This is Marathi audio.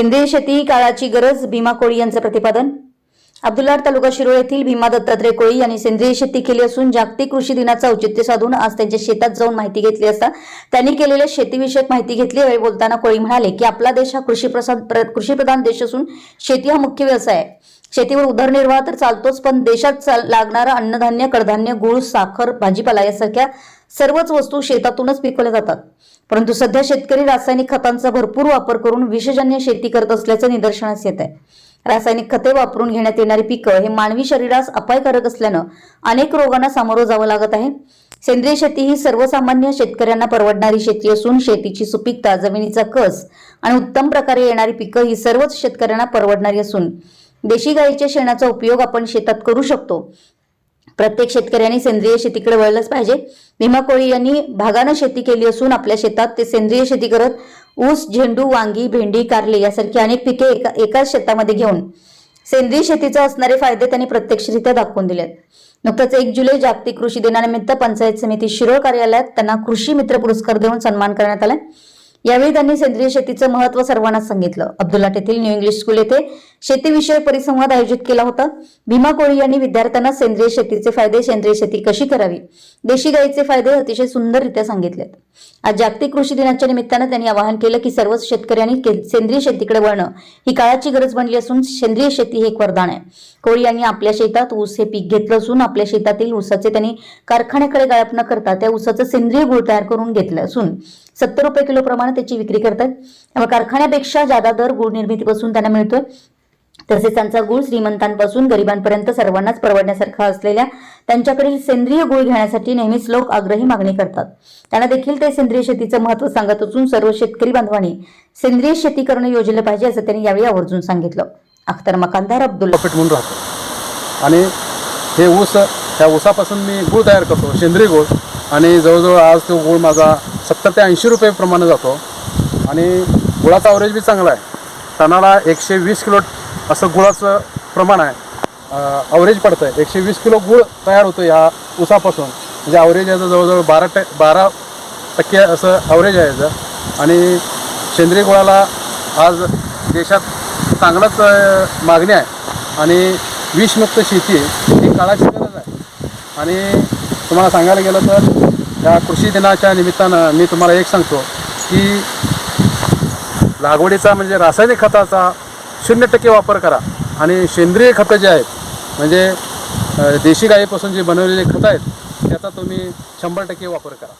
सेंद्रिय शेती काळाची गरज भीमा कोळी यांचं प्रतिपादन अब्दुल्लाट तालुका शिरोळ येथील भीमा दत्तात्रय कोळी यांनी सेंद्रिय शेती केली असून जागतिक कृषी दिनाचं औचित्य साधून आज त्यांच्या शेतात जाऊन माहिती घेतली असता त्यांनी केलेल्या शेतीविषयक माहिती घेतली यावेळी बोलताना कोळी म्हणाले की आपला देश हा कृषी कृषीप्रधान देश असून शेती हा मुख्य व्यवसाय आहे. शेतीवर उदरनिर्वाह तर चालतोच पण देशात चाल- लागणारं अन्नधान्य कडधान्य गूळ साखर भाजीपाला यासारख्या सर्वच वस्तू शेतातूनच पिकवल्या जातात. परंतु सध्या शेतकरी रासायनिक खतांचा भरपूर वापर करून विषजन्य शेती करत असल्याचं निदर्शनास येत आहे. रासायनिक खते वापरून घेण्यात येणारी पिकं हे मानवी शरीरास अपायकारक असल्यानं अनेक रोगांना सामोरं जावं लागत आहे. सेंद्रिय शेती ही सर्वसामान्य शेतकऱ्यांना परवडणारी शेती असून शेतीची सुपीकता जमिनीचा कस आणि उत्तम प्रकारे येणारी पिकं ही सर्वच शेतकऱ्यांना परवडणारी असून देशी गाईच्या शेणाचा उपयोग आपण शेतात करू शकतो. प्रत्येक शेतकऱ्यांनी सेंद्रिय शेतीकडे वळलंच पाहिजे. भीमा कोळी यांनी भागानं शेती केली असून आपल्या शेतात ते सेंद्रिय शेती करत ऊस झेंडू वांगी भेंडी कारले यासारखी अनेक पिके एका एकाच शेतामध्ये घेऊन सेंद्रिय शेतीचे असणारे फायदे त्यांनी प्रत्यक्षरित्या दाखवून दिलेत. नुकतंच एक जुलै जागतिक कृषी दिनानिमित्त पंचायत समिती शिरोळ कार्यालयात त्यांना कृषी मित्र पुरस्कार देऊन सन्मान करण्यात आला. यावेळी त्यांनी सेंद्रिय शेतीचं महत्त्व सर्वांना सांगितलं. अब्दुल्लाट येथील न्यू इंग्लिश स्कूल येथे शेतीविषयक परिसंवाद आयोजित केला होता. भीमा कोळी यांनी विद्यार्थ्यांना सेंद्रिय शेतीचे फायदे सेंद्रिय शेती कशी करावी? देशी गाईचे फायदे अतिशय सुंदररित्या सांगितलेत. आज जागतिक कृषी दिनाच्या निमित्तानं त्यांनी आवाहन केलं की सर्वच शेतकऱ्यांनी सेंद्रिय शेतीकडे वळणं ही काळाची गरज बनली असून सेंद्रिय शेती हे एक वरदान आहे. कोळी यांनी आपल्या शेतात ऊस हे पीक घेतलं असून आपल्या शेतातील ऊसाचे त्यांनी कारखान्याकडे गाळप न करता त्या ऊसाचं सेंद्रिय गुळ तयार करून घेतलं असून सत्तर रुपये किलो प्रमाणे त्याची विक्री करतात त्यामुळे कारखान्यापेक्षा जादा दर गुळ निर्मितीपासून त्यांना मिळतोय तसेच त्यांचा गुळ श्रीमंतांपासून गरिबांपर्यंत सर्वांनाच परवडण्यासारखा असलेल्या त्यांच्याकडील सेंद्रिय गुळ घेण्यासाठी नेहमीच लोक आग्रही मागणी करतात. त्यांना देखील ते सेंद्रिय शेतीचं महत्त्व सांगत असून सर्व शेतकरी बांधवांनी सेंद्रिय शेती करणं योजलं पाहिजे असं त्यांनी यावेळी आवर्जून सांगितलं. अख्तर मकानदार अब्दुल म्हणून राहतो. आणि हे ऊस त्या ऊसापासून मी गूळ तयार करतो सेंद्रिय गूळ. आणि जवळजवळ आज तो गूळ माझा सत्तर ते ऐंशी रुपये प्रमाणे जातो. आणि गुळाचा अवरेज बी चांगला आहे. टनाला एकशे वीस किलो असं गुळाचं प्रमाण आहे. अवरेज पडतं आहे एकशे वीस किलो गुळ तयार होतो ह्या ऊसापासून म्हणजे अवरेज याचं जवळजवळ बारा ट बारा टक्के असं अवरेज आहे याचं. आणि सेंद्रिय गुळाला आज देशात चांगलाच मागणी आहे. आणि विषमुक्त शेती ही काळाची गरज आहे. आणि तुम्हाला सांगायला गेलं तर या कृषी दिनाच्या निमित्तानं मी तुम्हाला एक सांगतो की लागवडीचा म्हणजे रासायनिक खताचा शून्य टक्के वापर करा. आणि सेंद्रिय खतं जे आहेत म्हणजे देशी गाईपासून जे बनवलेले खतं आहेत त्याचा तुम्ही शंभर टक्के वापर करा.